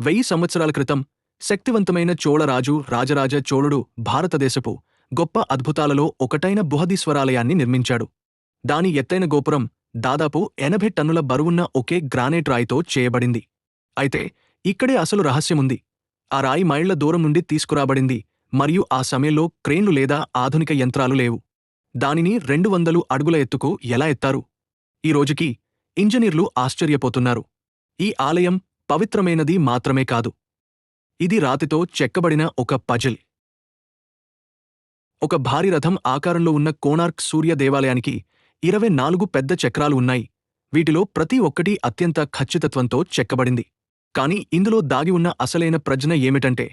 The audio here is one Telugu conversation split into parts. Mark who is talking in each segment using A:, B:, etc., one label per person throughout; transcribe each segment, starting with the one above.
A: వెయ్యి సంవత్సరాల క్రితం శక్తివంతమైన చోళరాజు రాజరాజ చోళుడు భారతదేశపు గొప్ప అద్భుతాలలో ఒకటైన బృహదీశ్వరాలయాన్ని నిర్మించాడు. దాని ఎత్తైన గోపురం దాదాపు ఎనభై టన్నుల బరువున్న ఒకే గ్రానైట్ రాయితో చేయబడింది. అయితే ఇక్కడే అసలు రహస్యముంది. ఆ రాయి మైళ్ళ దూరం నుండి తీసుకురాబడింది మరియు ఆ సమయంలో క్రేన్లు లేదా ఆధునిక యంత్రాలు లేవు. దానిని రెండు వందలు అడుగుల ఎత్తుకు ఎలా ఎత్తారు? ఈ రోజుకి ఇంజనీర్లు ఆశ్చర్యపోతున్నారు. ఈ ఆలయం పవిత్రమైనది మాత్రమే కాదు. ఇది రాతితో చెక్కబడిన ఒక పజిల్. ఒక భారీ రథం ఆకారంలో ఉన్న కోణార్క్ సూర్య దేవాలయానికి ఇరవై నాలుగు పెద్ద చక్రాలు ఉన్నాయి. వీటిలో ప్రతి ఒక్కటి అత్యంత ఖచ్చితత్వంతో చెక్కబడింది. కాని ఇందులో దాగి ఉన్న అసలైన ప్రజ్ఞ ఏమిటంటే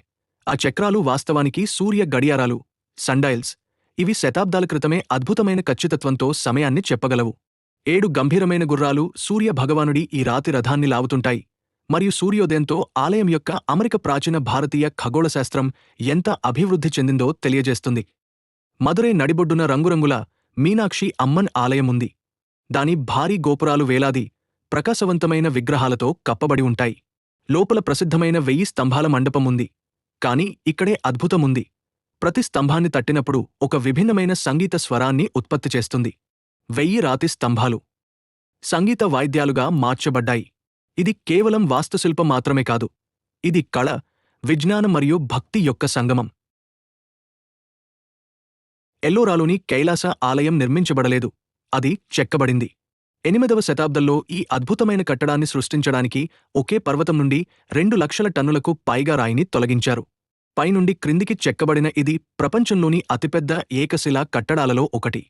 A: ఆ చక్రాలు వాస్తవానికి సూర్య గడియారాలు సండైల్స్. ఇవి శతాబ్దాల క్రితమే అద్భుతమైన ఖచ్చితత్వంతో సమయాన్ని చెప్పగలవు. ఏడు గంభీరమైన గుర్రాలు సూర్య భగవానుడి ఈ రాతి రథాన్ని లావుతుంటాయి. మరియు సూర్యోదయంతో ఆలయం యొక్క అమరిక ప్రాచీన భారతీయ ఖగోళశాస్త్రం ఎంత అభివృద్ధి చెందిందో తెలియజేస్తుంది. మదురై నడిబొడ్డున రంగురంగుల మీనాక్షి అమ్మన్ ఆలయం ఉంది. దాని భారీ గోపురాలు వేలాది ప్రకాశవంతమైన విగ్రహాలతో కప్పబడి ఉంటాయి. లోపల ప్రసిద్ధమైన వెయ్యి స్తంభాల మండపముంది కాని ఇక్కడే అద్భుతముంది ప్రతి స్తంభాన్ని తట్టినప్పుడు ఒక విభిన్నమైన సంగీత స్వరాన్ని ఉత్పత్తి చేస్తుంది. వెయ్యి రాతి స్తంభాలు. సంగీత వాయిద్యాలుగా మార్చబడ్డాయి. ఇది కేవలం వాస్తుశిల్పం మాత్రమే కాదు ఇది కళ విజ్ఞానం మరియు భక్తి యొక్క సంగమం. ఎల్లోరాలోని కైలాస ఆలయం నిర్మించబడలేదు అది చెక్కబడింది. ఎనిమిదవ శతాబ్దంలో ఈ అద్భుతమైన కట్టడాన్ని సృష్టించడానికి ఒకే పర్వతం నుండి రెండు లక్షల టన్నులకు పైగా రాయిని తొలగించారు. పైనుండి క్రిందికి చెక్కబడిన ఇది ప్రపంచంలోని అతిపెద్ద ఏకశిలా కట్టడాలలో ఒకటి.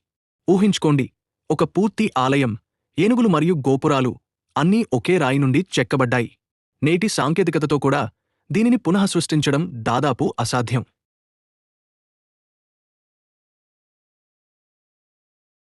A: ఊహించుకోండి ఒక పూర్తి ఆలయం ఏనుగులు మరియు గోపురాలు అన్నీ ఒకే రాయి నుండి చెక్కబడ్డాయి. నేటి సాంకేతికతతో కూడా దీనిని పునఃసృష్టించడం దాదాపు అసాధ్యం.